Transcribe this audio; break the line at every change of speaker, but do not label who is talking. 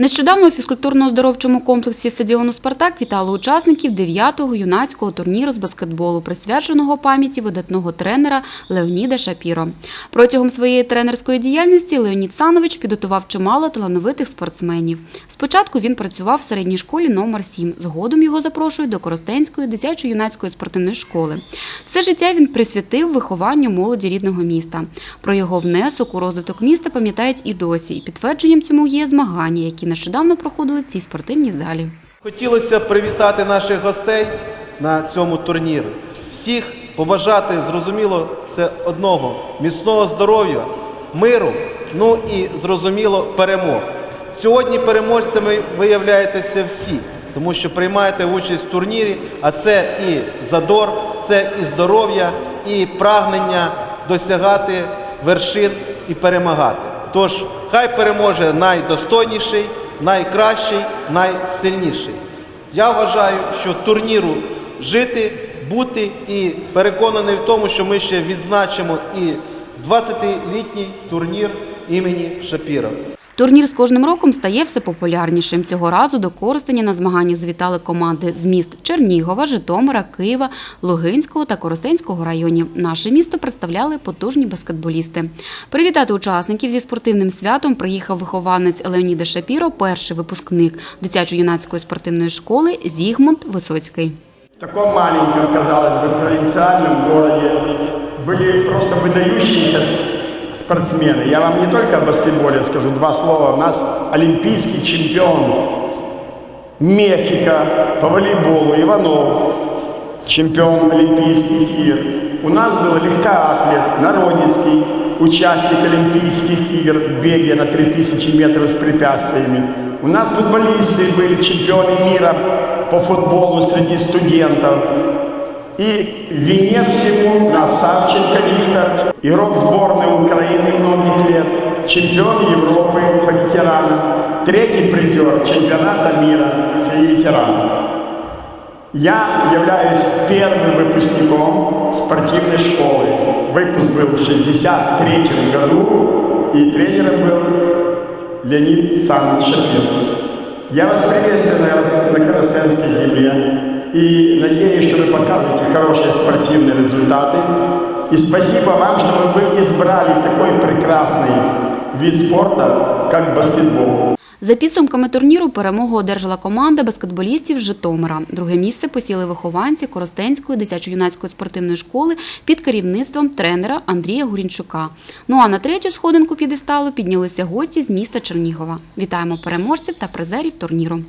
Нещодавно у фізкультурно-оздоровчому комплексі стадіону Спартак вітали учасників 9-го юнацького турніру з баскетболу, присвяченого пам'яті видатного тренера Леоніда Шапіро. Протягом своєї тренерської діяльності Леонід Санович підготував чимало талановитих спортсменів. Спочатку він працював в середній школі номер 7 Згодом його запрошують до Коростенської дитячо-юнацької спортивної школи. Все життя він присвятив вихованню молоді рідного міста. Про його внесок у розвиток міста пам'ятають і досі. І підтвердженням цьому є змагання, які нещодавно проходили в цій спортивній залі.
Хотілося привітати наших гостей на цьому турнірі. Всіх побажати, зрозуміло, це одного міцного здоров'я, миру, ну і зрозуміло перемог. Сьогодні переможцями виявляєтеся всі, тому що приймаєте участь в турнірі, а це і задор, це і здоров'я, і прагнення досягати вершин і перемагати. Тож хай переможе найдостойніший, найкращий, найсильніший. Я вважаю, що турніру жити, бути і переконаний в тому, що ми ще відзначимо і 20-літній турнір імені Шапіра.
Турнір з кожним роком стає все популярнішим. Цього разу до Коростеня на змагання завітали команди з міст Чернігова, Житомира, Києва, Лугинського та Коростенського районів. Наше місто представляли потужні баскетболісти. Привітати учасників зі спортивним святом приїхав вихованець Леоніда Шапіро, перший випускник дитячо-юнацької спортивної школи Зігмунд Висоцький.
В таком маленьком, казалось бы, провинциальном городе были просто выдающиеся спортсмены. Я вам не только о баскетболе скажу два слова. У нас олимпийский чемпион Мехико по волейболу Иванов, чемпион Олимпийских игр. У нас был легкоатлет Народницкий, участник Олимпийских игр в беге на 3000 метров с препятствиями. У нас футболисты были чемпионы мира по футболу среди студентов. И венец всему нас Савченко Виктор, игрок сборной чемпион Европы по ветеранам, третий призер чемпионата мира среди ветеранов. Я являюсь первым выпускником спортивной школы. Выпуск был в 63 году, и тренером был Леонид Саныч Шапин. Я вас приветствую на, на Коростенской земле и надеюсь, что вы покажете хорошие спортивные результаты. И спасибо вам, что вы избрали такой прекрасный вид спорта, как баскетбол.
За підсумками турніру перемогу одержала команда баскетболістів з Житомира. Друге місце посіли вихованці Коростенської дитячо-юнацької спортивної школи під керівництвом тренера Андрія Гурінчука. Ну а на третю сходинку підесталу піднялися гості з міста Чернігова. Вітаємо переможців та призерів турніру.